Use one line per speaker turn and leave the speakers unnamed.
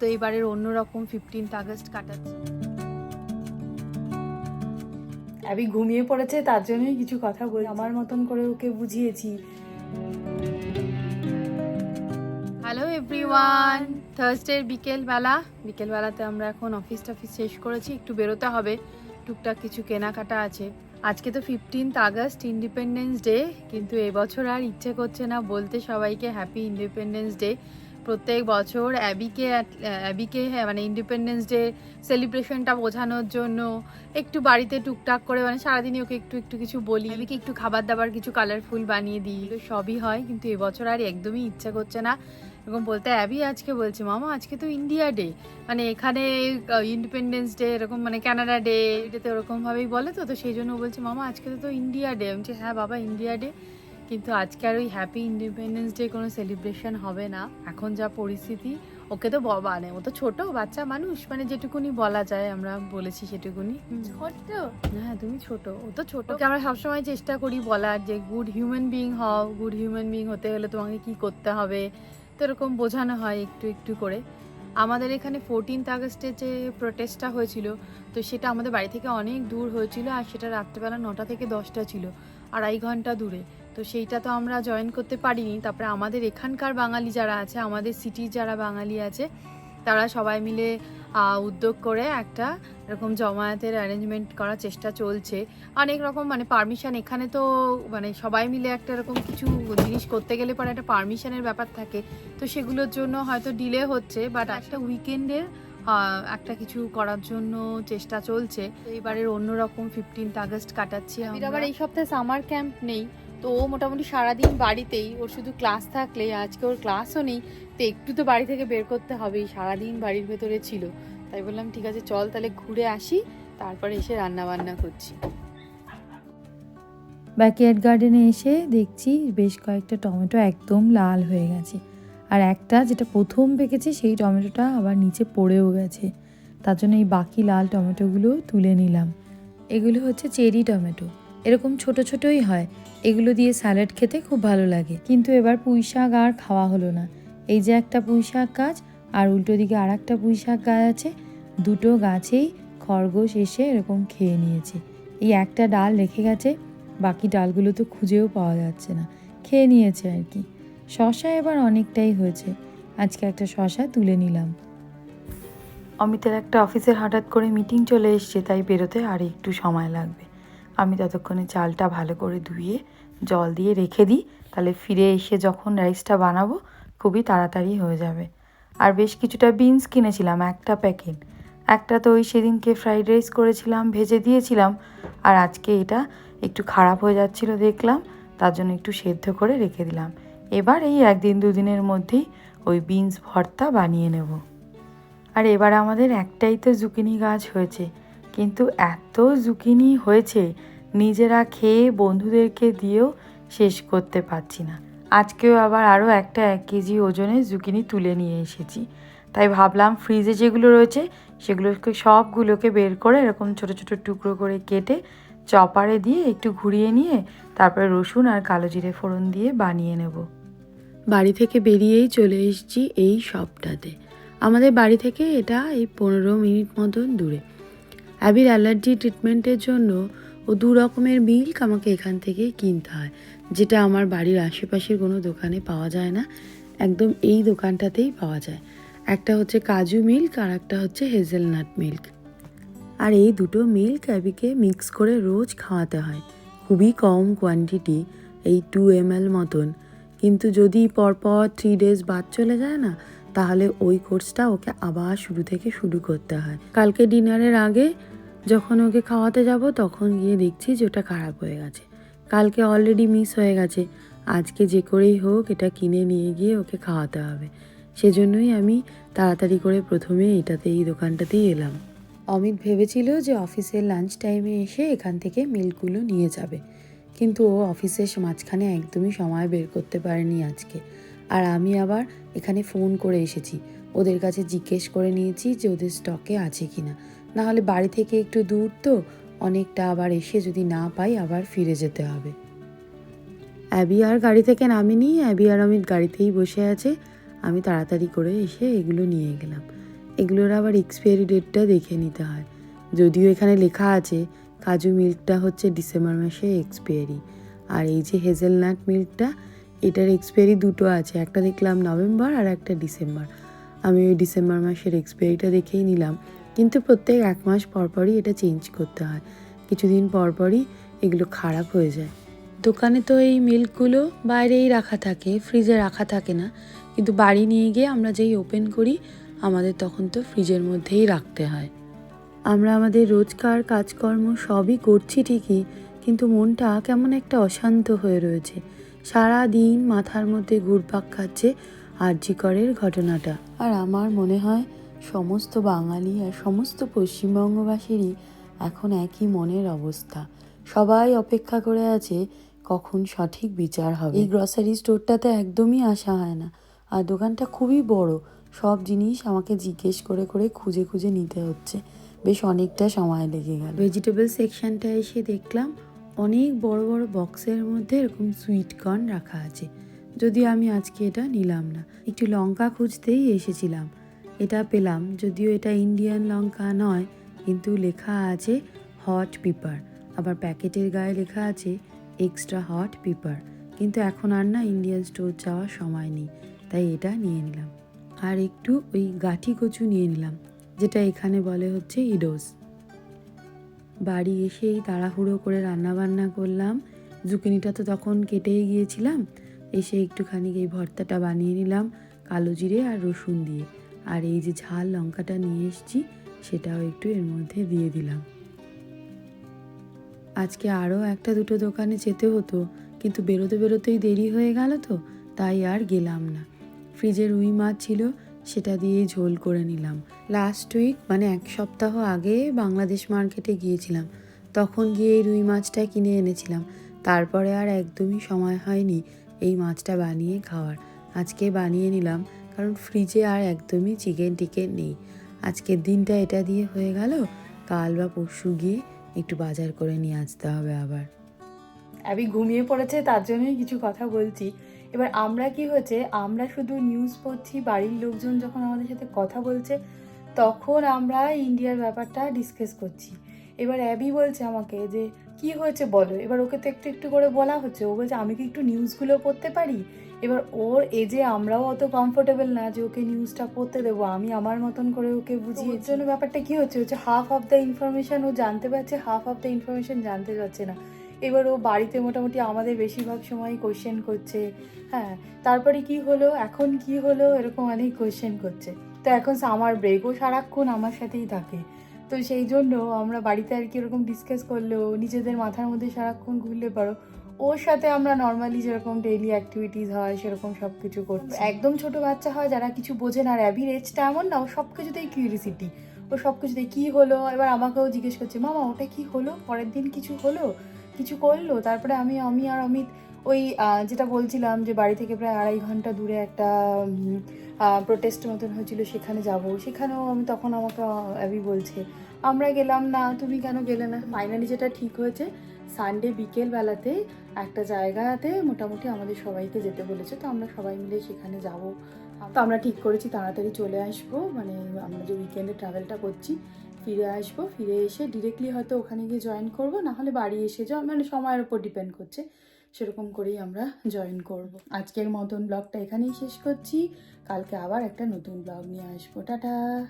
তো এবারের অন্যরকম ফিফটিন্থ আগস্ট কাটাচ্ছি।
আমি ঘুমিয়ে পড়েছে তার জন্যই কিছু কথা বলি আমার মতন করে ওকে বুঝিয়েছি।
হ্যালো এভরিওয়ান থার্সডের বিকেলবেলা বিকেলবেলাতে আমরা এখন অফিস টফিস শেষ করেছি একটু বেরোতে হবে টুকটাক কিছু কেনাকাটা আছে। আজকে তো ফিফটিন্থ আগস্ট ইন্ডিপেন্ডেন্স ডে কিন্তু এবছর আর ইচ্ছে করছে না বলতে সবাইকে হ্যাপি ইন্ডিপেন্ডেন্স ডে প্রত্যেক বছর অ্যাবিকে অ্যাবিকে হ্যাঁ, মানে ইন্ডিপেন্ডেন্স ডে সেলিব্রেশনটা বোঝানোর জন্য একটু বাড়িতে টুকটাক করে মানে সারাদিনই ওকে একটু একটু কিছু বলি। অ্যাবিকে একটু খাবার দাবার কিছু কালারফুল বানিয়ে দিই। সবই হয় কিন্তু এবছর আর একদমই ইচ্ছে করছে না। এরকম বলতে অ্যাবি আজকে বলছে মামা আজকে তো ইন্ডিয়া ডে মানে এখানে ইন্ডিপেন্ডেন্স ডে এরকম মানে কানাডা ডে এটাতে ওরকম ভাবেই বলে তো তো সেই জন্য বলছে মামা আজকে তো ইন্ডিয়া ডে আমি হ্যাঁ বাবা ইন্ডিয়া ডে কিন্তু আজকে আর ওই হ্যাপি ইন্ডিপেন্ডেন্স ডে কোনো সেলিব্রেশন হবে না। এখন যা পরিস্থিতি ওকে তো মানে ও তো ছোট বাচ্চা মানুষ মানে যেটুকুনি বলা যায় আমরা বলেছি সেটুকুনি।
ছোট্ট
হ্যাঁ তুমি ছোট ও তো ছোট। আমরা সবসময় চেষ্টা করি বলার যে গুড হিউম্যান বিং হও গুড হিউম্যান বিং হতে হলে তোমাকে কি করতে হবে? তো এরকম বোঝানো হয় একটু একটু করে। আমাদের এখানে ফোরটিন্থ আগস্টে যে প্রোটেস্টটা হয়েছিল তো সেটা আমাদের বাড়ি থেকে অনেক দূর হয়েছিল আর সেটা রাত্রেবেলা নটা থেকে দশটা ছিল আড়াই ঘণ্টা দূরে। তো সেইটা তো আমরা জয়েন করতে পারিনি। তারপরে আমাদের এখানকার বাঙালি যারা আছে আমাদের সিটির যারা বাঙালি আছে তারা সবাই মিলে উদ্যোগ করে একটা এরকম জমায়েতের অ্যারেঞ্জমেন্ট করার চেষ্টা চলছে। অনেক রকম মানে পারমিশন এখানে তো মানে সবাই মিলে একটা এরকম কিছু জিনিস করতে গেলে পরে একটা পারমিশনের ব্যাপার থাকে। তো সেগুলোর জন্য হয়তো ডিলে হচ্ছে বাট একটা উইকেন্ডের একটা কিছু করার জন্য চেষ্টা চলছে। তো এবারের অন্যরকম ফিফটিন্থ আগস্ট কাটাচ্ছি আমরা। আবার এই সপ্তাহে সামার ক্যাম্প নেই। তো ও মোটামুটি সারাদিন বাড়িতেই, ওর শুধু ক্লাস থাকলে, আজকে ওর ক্লাসও নেই, তো একটু তো বাড়ি থেকে বের করতে হবেই, সারাদিন বাড়ির ভেতরে ছিল। তাই বললাম, ঠিক আছে, চল তাহলে ঘুরে আসি, তারপরে এসে রান্না বান্না করছি।
ব্যাকইয়ার্ড গার্ডেনে এসে দেখছি বেশ কয়েকটা টমেটো একদম লাল হয়ে গেছে। আর একটা যেটা প্রথম পেকেছে সেই টমেটোটা আবার নিচে পড়েও গেছে। তার জন্য এই বাকি লাল টমেটোগুলো তুলে নিলাম। এগুলো হচ্ছে চেরি টমেটো। এরকম ছোট ছোটই হয়। এগুলো দিয়ে স্যালাড খেতে খুব ভালো লাগে। কিন্তু এবার পুঁই শাক আর খাওয়া হলো না। এই যে একটা পুঁই শাক গাছ আর উল্টো দিকে আর একটা পুঁই শাক গাছ আছে, দুটো গাছেই খরগোশ এসে এরকম খেয়ে নিয়েছে। এই একটা ডাল রেখে গেছে, বাকি ডালগুলো তো খুঁজেও পাওয়া যাচ্ছে না। খেয়ে নিয়েছে আর কি। শশা এবার অনেকটাই হয়েছে। আজকে একটা শশা তুলে নিলাম। অমিতের একটা অফিসের হঠাৎ করে মিটিং চলে এসছে, তাই বেরোতে আর একটু সময় লাগবে। আমি ততক্ষণে চালটা ভালো করে ধুয়ে, জল দিয়ে রেখে দিই। তাহলে ফিরে এসে যখন রাইসটা বানাবো, খুবই তাড়াতাড়ি হয়ে যাবে। আর বেশ কিছুটা বিনস কিনেছিলাম, একটা প্যাকেট। একটা তো ওই সেদিনকে ফ্রাইড রাইস করেছিলাম, ভেজে দিয়েছিলাম, আর আজকে এটা একটু খারাপ হয়ে যাচ্ছিল দেখলাম, তার জন্য একটু সেদ্ধ করে রেখে দিলাম। এবার এই একদিন দুদিনের মধ্যেই ওই বিনস ভর্তা বানিয়ে নেব। আর এবার আমাদের একটাই তো জুকিনি গাছ হয়েছে কিন্তু এত জুকিনি হয়েছে, নিজেরা খেয়ে বন্ধুদেরকে দিয়েও শেষ করতে পারছি না। আজকেও আবার আরও একটা এক কেজি ওজনে জুকিনি তুলে নিয়ে এসেছি। তাই ভাবলাম ফ্রিজে যেগুলো রয়েছে, সেগুলোকে সবগুলোকে বের করে এরকম ছোট ছোট টুকরো করে কেটে চপারে দিয়ে একটু ঘুরিয়ে নিয়ে তারপরে রসুন আর কালো জিরে ফোড়ন দিয়ে বানিয়ে নেব। বাড়ি থেকে বেরিয়েই চলে এসেছি এই শপটাতে আমাদের বাড়ি থেকে এটা এই পনেরো মিনিট মতন দূরে। অ্যাবির অ্যালার্জি ট্রিটমেন্টের জন্য ও দু রকমের মিল্ক আমাকে এখান থেকে কিনতে হয়, যেটা আমার বাড়ির আশেপাশের কোনো দোকানে পাওয়া যায় না। একদম এই দোকানটাতেই পাওয়া যায়। একটা হচ্ছে কাজু মিল্ক আর একটা হচ্ছে হেজেলনাট মিল্ক। আর এই দুটো মিল্ক অ্যাবিকে মিক্স করে রোজ খাওয়াতে হয়। খুবই কম কোয়ান্টিটি এই টু এম মতন। কিন্তু যদি পরপর থ্রি ডেজ বাদ চলে যায় না তাহলে ওই কোর্সটা ওকে আবার শুরু থেকে শুরু করতে হয়। কালকে ডিনারের আগে যখন ওকে খাওয়াতে যাব, তখন গিয়ে দেখছি যে ওটা খারাপ হয়ে গেছে। কালকে অলরেডি মিস হয়ে গেছে। আজকে যে করেই হোক, এটা কিনে নিয়ে গিয়ে ওকে খাওয়াতে হবে। সেজন্যই আমি তাড়াতাড়ি করে প্রথমে এটাতে, এই দোকানটাতেই এলাম। অমিত ভেবেছিল যে অফিসের লাঞ্চ টাইমে এসে এখান থেকে মিল্কগুলো নিয়ে যাবে। কিন্তু ও অফিসের মাঝখানে একদমই সময় বের করতে পারেনি আজকে। আর আমি আবার এখানে ফোন করে এসেছি। ওদের কাছে জিজ্ঞেস করে নিয়েছি যে ওদের স্টকে আছে কি না নাহলে বাড়ি থেকে একটু দূর তো, অনেকটা আবার এসে যদি না পাই আবার ফিরে যেতে হবে। অ্যাবি আর গাড়ি থেকে নামিনি। অ্যাবি আর অমিত গাড়িতেই বসে আছে। আমি তাড়াতাড়ি করে এসে এগুলো নিয়ে গেলাম। এগুলোর আবার এক্সপায়ারি ডেটটা দেখে নিতে হয়। যদিও এখানে লেখা আছে, কাজু মিল্কটা হচ্ছে ডিসেম্বর মাসে এক্সপায়ারি আর এই যে হেজেলনাট মিল্কটা এটার এক্সপায়ারি দুটো আছে, একটা দেখলাম নভেম্বর আর একটা ডিসেম্বর। আমি ওই ডিসেম্বর মাসের এক্সপায়ারিটা দেখেই নিলাম। কিন্তু প্রত্যেক এক মাস পরপরই এটা চেঞ্জ করতে হয়। কিছুদিন পরপরই এগুলো খারাপ হয়ে যায়। দোকানে তো এই মিল্কগুলো বাইরেই রাখা থাকে ফ্রিজে রাখা থাকে না। কিন্তু বাড়ি নিয়ে গিয়ে আমরা যেই ওপেন করি, আমাদের তখন তো ফ্রিজের মধ্যেই রাখতে হয়। আমরা আমাদের রোজকার কাজকর্ম সবই করছি ঠিকই, কিন্তু মনটা কেমন একটা অশান্ত হয়ে রয়েছে। সারা দিন মাথার মধ্যে ঘুরপাক খাচ্ছে আরজিকরের ঘটনাটা। আর আমার মনে হয় সমস্ত বাঙালি আর সমস্ত পশ্চিমবঙ্গবাসীরই এখন একই মনের অবস্থা। সবাই অপেক্ষা করে আছে কখন সঠিক বিচার হবে। এই গ্রসারি স্টোরটাতে একদমই আসা হয় না। আর দোকানটা খুবই বড়। সব জিনিস আমাকে জিজ্ঞেস করে করে খুঁজে খুঁজে নিতে হচ্ছে। বেশ অনেকটা সময় লেগে গেল। ভেজিটেবল সেকশনটা এসে দেখলাম। অনেক বড় বড় বক্সের মধ্যে এরকম সুইট কর্ন রাখা আছে। যদিও আমি আজকে এটা নিলাম না। একটু লঙ্কা খুঁজতেই এসেছিলাম। এটা পেলাম, যদিও এটা ইন্ডিয়ান লঙ্কা নয়, কিন্তু লেখা আছে হট পিপার। আবার প্যাকেটের গায়ে লেখা আছে এক্সট্রা হট পিপার। কিন্তু এখন আর না ইন্ডিয়ান স্টোর যাওয়ার সময় নেই, তাই এটা নিয়ে নিলাম। আর একটু ওই গাঠি কচু নিয়ে নিলাম, যেটা এখানে বলে হচ্ছে ইডোস। বাড়ি এসেই তাড়াহুড়ো করে রান্না বান্না করলাম। জুকিনিটা তো তখন কেটেই গিয়েছিলাম। এসে একটুখানি এই ভর্তাটা বানিয়ে নিলাম, কালো জিরে আর রসুন দিয়ে। আর এই যে ঝাল লঙ্কাটা নিয়ে এসেছি, সেটাও একটু এর মধ্যে দিয়ে দিলাম। আজকে আরও একটা দুটো দোকানে যেতে হতো, কিন্তু বেরোতে বেরোতেই দেরি হয়ে গেল তো, তাই আর গেলাম না। ফ্রিজে রুই মাছ ছিল সেটা দিয়ে ঝোল করে নিলাম। লাস্ট উইক মানে এক সপ্তাহ আগে বাংলাদেশ মার্কেটে গিয়েছিলাম। তখন গিয়ে এই রুই মাছটা কিনে এনেছিলাম। তারপরে আর একদমই সময় হয়নি এই মাছটা বানিয়ে খাওয়ার। আজকে বানিয়ে নিলাম, কারণ ফ্রিজে আর একদমই চিকেন টিকেন নেই। আজকের দিনটা এটা দিয়ে হয়ে গেল। কাল বা পরশু গিয়ে একটু বাজার করে নিয়ে আসতে হবে আবার।
আমি ঘুমিয়ে পড়েছে, তার জন্যই কিছু কথা বলছি। এবার আমরা কি হয়েছে আমরা শুধু নিউজ পড়ছি বাড়ির লোকজন যখন আমাদের সাথে কথা বলছে তখন আমরা ইন্ডিয়ার ব্যাপারটা ডিসকাস করছি। এবার অ্যাবি বলছে আমাকে যে কি হয়েছে বলো? এবার ওকে তো একটু একটু করে বলা হচ্ছে। ও বলছে আমি কি একটু নিউজগুলো পড়তে পারি? এবার ওর এজে আমরাও অত কমফোর্টেবল না যে ওকে নিউজটা পড়তে দেবো আমি আমার মতন করে ওকে বুঝিয়ে এর জন্য ব্যাপারটা কি হচ্ছে? হচ্ছে হাফ অফ দ্য ইনফরমেশন ও জানতে পারছে হাফ অফ দ্য ইনফরমেশন জানতে পারছে না। এবার ও বাড়িতে মোটামুটি আমাদের বেশিরভাগ সময় কোয়েশ্চেন করছে। হ্যাঁ তারপরে কি হলো? এখন কি হলো? এরকম অনেক কোয়েশ্চেন করছে। তো এখন আমার ব্রেকও সারাক্ষণ আমার সাথেই থাকে। তো সেই জন্য আমরা বাড়িতে আর কি এরকম ডিসকাস করলেও, নিজেদের মাথার মধ্যে সারাক্ষণ ঘুরলে পারো, ওর সাথে আমরা নর্মালি যেরকম ডেইলি অ্যাক্টিভিটিস হয়, সেরকম সব কিছু করছি। একদম ছোট বাচ্চা হয়, যারা কিছু বোঝে না, আর অ্যাবির এজটা এমন না, ও সব কিছুতেই কিউরিসিটি ও সব কিছুতেই কী হলো? এবার আমাকেও জিজ্ঞেস করছে, মামা, ওটা কি হলো? পরের দিন কিছু হলো? কিছু করল। তারপরে আমি আমি আর অমিত ওই যেটা বলছিলাম যে বাড়ি থেকে প্রায় আড়াই ঘণ্টা দূরে একটা প্রোটেস্ট মতন হয়েছিল, সেখানে যাব। সেখানেও আমি তখন আমাকে অ্যাবি বলছে, আমরা গেলাম না, তুমি কেন গেলে না? ফাইনালি যেটা ঠিক হয়েছে সানডে বিকেল বেলাতে একটা জায়গাতে মোটামুটি আমাদের সবাইকে যেতে বলেছে, তো আমরা সবাই মিলে সেখানে যাব। তো আমরা ঠিক করেছি, তাড়াতাড়ি চলে আসব। মানে আমরা যে উইকেন্ডে ট্রাভেলটা করছি ফিরে আসব, ফিরে এসে ডিরেক্টলি হয়তো ওখানে গিয়ে জয়েন করব, নাহলে বাড়ি এসে যাও মানে সময়ের ওপর ডিপেন্ড করছে। সেরকম করেই আমরা জয়েন করব। আজকের মতন ব্লগটা এখানেই শেষ করছি। কালকে আবার একটা নতুন ব্লগ নিয়ে আসব। টাটা!